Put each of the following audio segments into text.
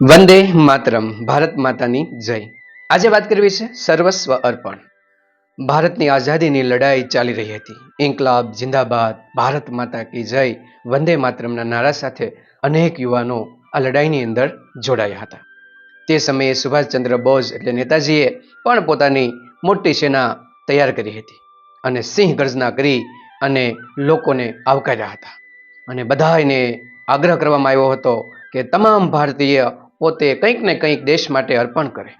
વંદે માતરમ, ભારત માતાની જય. આજે વાત કરવી છે સર્વસ્વ અર્પણ. ભારતની આઝાદીની લડાઈ ચાલી રહી હતી. ઇન્કલાબ, જિંદાબાદ, ભારત માતા કી જય, વંદે માતરમના નારા સાથે અનેક યુવાનો આ લડાઈની અંદર જોડાયા હતા. તે સમયે સુભાષચંદ્ર બોઝ એટલે નેતાજીએ પણ પોતાની મોટી સેના તૈયાર કરી હતી અને સિંહ ગર્જના કરી અને લોકોને આવકાર્યા હતા. અને બધાને આગ્રહ કરવામાં આવ્યો હતો કે તમામ ભારતીય પોતે કંઈક ને કંઈક દેશ માટે અર્પણ કરે.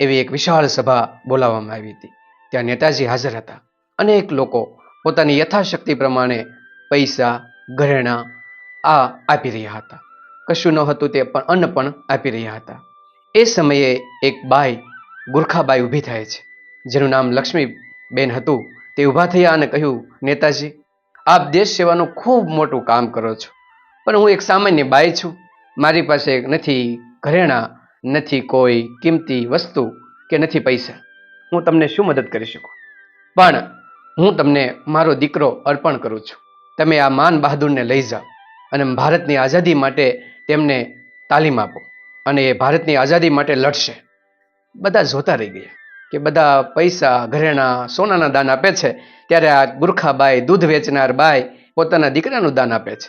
એવી એક વિશાળ સભા બોલાવવામાં આવી હતી. ત્યાં નેતાજી હાજર હતા. અનેક લોકો પોતાની યથાશક્તિ પ્રમાણે પૈસા, ઘરેણાં આ આપી રહ્યા હતા. કશું ન હતું તે પણ અન્ન પણ આપી રહ્યા હતા. એ સમયે એક બાઈ, ગુરખાબાઈ ઊભી થાય છે. જેનું નામ લક્ષ્મીબેન હતું. તે ઊભા થયા અને કહ્યું, નેતાજી, આપ દેશ સેવાનું ખૂબ મોટું કામ કરો છો. પણ હું એક સામાન્ય બાઈ છું. મારી પાસે નથી ઘરેણાં નથી કોઈ કિંમતી વસ્તુ કે નથી પૈસા. હું તમને શું મદદ કરી શકું? પણ હું તમને મારો દીકરો અર્પણ કરું છું. તમે આ માન બહાદુરને લઈ જાઓ અને ભારતની આઝાદી માટે તેમને તાલીમ આપો અને એ ભારતની આઝાદી માટે લડશે. બધા જોતા રહી ગયા કે બધા પૈસા ઘરેણાં સોનાના દાન આપે છે ત્યારે આ ગુરખાબાઈ દૂધ વેચનાર બાઈ પોતાના દીકરાનું દાન આપે છે.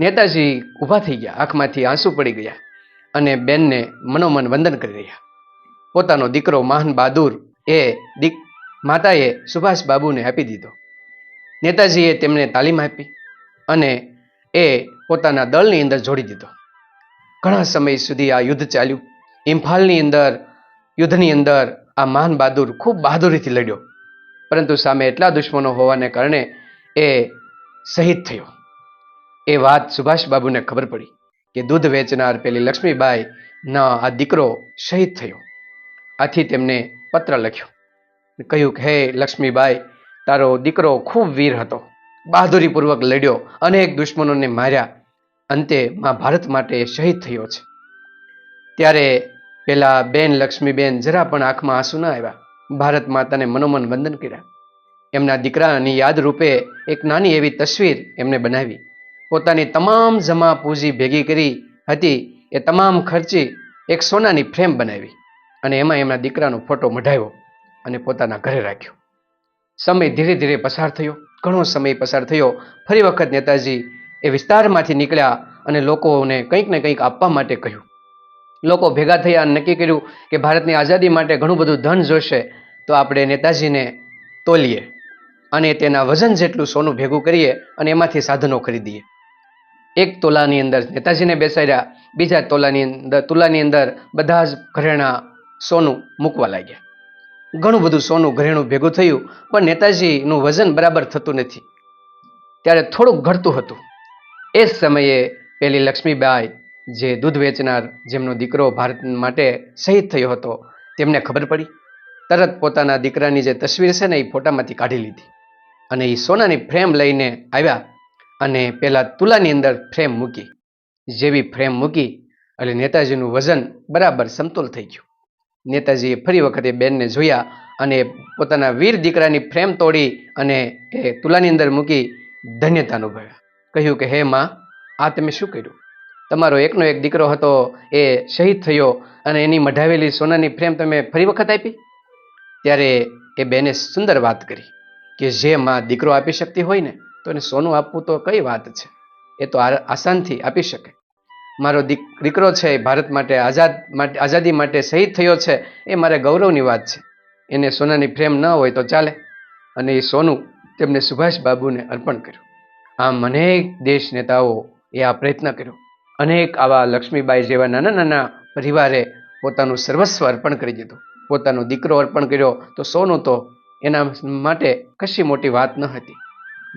નેતાજી ઊભા થઈ ગયા, આંખમાંથી આંસુ પડી ગયા. અને બેનને મનોમન વંદન કરી રહ્યા. પોતાનો દીકરો મહાન બહાદુર એ દીક, માતાએ સુભાષ બાબુને આપી દીધો. નેતાજીએ તેમને તાલીમ આપી અને એ પોતાના દળની અંદર જોડી દીધો. ઘણા સમય સુધી આ યુદ્ધ ચાલ્યું. ઇમ્ફાલની અંદર, યુદ્ધની અંદર આ મહાન બહાદુર ખૂબ બહાદુરીથી લડ્યો. પરંતુ સામે એટલા દુશ્મનો હોવાને કારણે એ શહીદ થયો. એ વાત સુભાષ બાબુને ખબર પડી. કે દૂધ વેચનાર પેલી લક્ષ્મીબાઈ ના આ દીકરો શહીદ થયો. આથી તેમને પત્ર લખ્યો કહ્યું કે, હે લક્ષ્મીબાઈ, તારો દીકરો ખૂબ વીર હતો. બહાદુરીપૂર્વક લડ્યો. અનેક દુશ્મનોને માર્યા. અંતે મા ભારત માટે શહીદ થયો છે. ત્યારે પેલા બેન લક્ષ્મીબેન જરા પણ આંખમાં આંસુ ન આવ્યા. ભારત માતાને મનોમન વંદન કર્યા. એમના દીકરાની યાદ રૂપે એક નાની એવી તસવીર એમને બનાવી. પોતાની તમામ જમા પૂંજી ભેગી કરી હતી, એ તમામ ખર્ચી એક સોનાની ફ્રેમ બનાવી અને એમાં એમના દીકરાનો ફોટો મઢાવ્યો અને પોતાના ઘરે રાખ્યો. સમય ધીરે ધીરે પસાર થયો, ઘણો સમય પસાર થયો, ફરી વખત નેતાજી એ વિસ્તારમાંથી નીકળ્યા અને લોકોને કંઈક ને કંઈક આપવા માટે કહ્યું. લોકો ભેગા થયા નક્કી કર્યું કે ભારતની આઝાદી માટે ઘણું બધું ધન જોશે, તો આપણે નેતાજીને તોલીએ અને તેના વજન જેટલું સોનું ભેગું કરીએ અને એમાંથી સાધનો ખરીદીએ. એક તોલાની અંદર, નેતાજીને બેસાડ્યા. બીજા તોલાની અંદર, તુલાની અંદર બધા જ ઘરેણાં સોનું મૂકવા લાગ્યા. ઘણું બધું સોનું ઘરેણું ભેગું થયું, પણ નેતાજીનું વજન બરાબર થતું નથી. ત્યારે થોડુંક ઘટતું હતું. એ જ સમયે પેલી લક્ષ્મીબાઈ જે દૂધ વેચનાર જેમનો દીકરો ભારત માટે શહીદ થયો હતો, તેમને ખબર પડી. તરત પોતાના દીકરાની જે તસવીર છે ને એ ફોટામાંથી કાઢી લીધી. અને એ સોનાની ફ્રેમ લઈને આવ્યા. અને પહેલાં તુલાની અંદર ફ્રેમ મૂકી. જેવી ફ્રેમ મૂકી એટલે નેતાજીનું વજન બરાબર સમતોલ થઈ ગયું. નેતાજીએ ફરી વખતે બેનને જોયા અને પોતાના વીર દીકરાની ફ્રેમ તોડી અને એ તુલાની અંદર મૂકી ધન્યતા અનુભવ્યા કહ્યું કે, હે માં, આ તમે શું કર્યું? તમારો એકનો એક દીકરો હતો, એ શહીદ થયો અને એની મઢાવેલી સોનાની ફ્રેમ તમે ફરી વખત આપી? ત્યારે એ બેને સુંદર વાત કરી કે, જે માં દીકરો આપી શકતી હોય ને તો એને સોનું આપવું તો કઈ વાત છે? એ તો આસાનથી આપી શકે. મારો દીક દીકરો છે એ ભારત માટે આઝાદ માટે આઝાદી માટે શહીદ થયો છે, એ મારે ગૌરવની વાત છે. એને સોનાની ફ્રેમ ન હોય તો ચાલે. અને એ સોનું તેમને સુભાષ બાબુને અર્પણ કર્યું. આમ અનેક દેશ નેતાઓ એ આ પ્રયત્ન કર્યો. અનેક આવા લક્ષ્મીબાઈ જેવા નાના નાના પરિવારે પોતાનું સર્વસ્વ અર્પણ કરી દીધું. પોતાનો દીકરો અર્પણ કર્યો તો સોનું તો એના માટે કશી મોટી વાત ન હતી.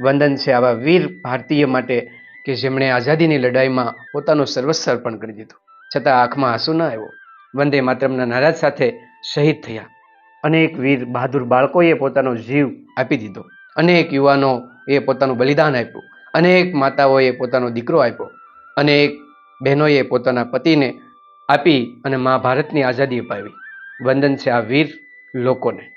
વંદન છે આવા વીર ભારતીય માટે કે જેમણે આઝાદીની લડાઈમાં પોતાનું સર્વસ્વ અર્પણ કરી દીધું. છતાં આંખમાં આંસુ ન આવ્યો. વંદે માતરમના નારાજ સાથે શહીદ થયા. અનેક વીર બહાદુર બાળકોએ પોતાનો જીવ આપી દીધો. અનેક યુવાનો એ પોતાનું બલિદાન આપ્યું. અનેક માતાઓએ પોતાનો દીકરો આપ્યો. અનેક બહેનોએ પોતાના પતિને આપી અને મહાભારતની આઝાદી અપાવી. વંદન છે આ વીર લોકોને.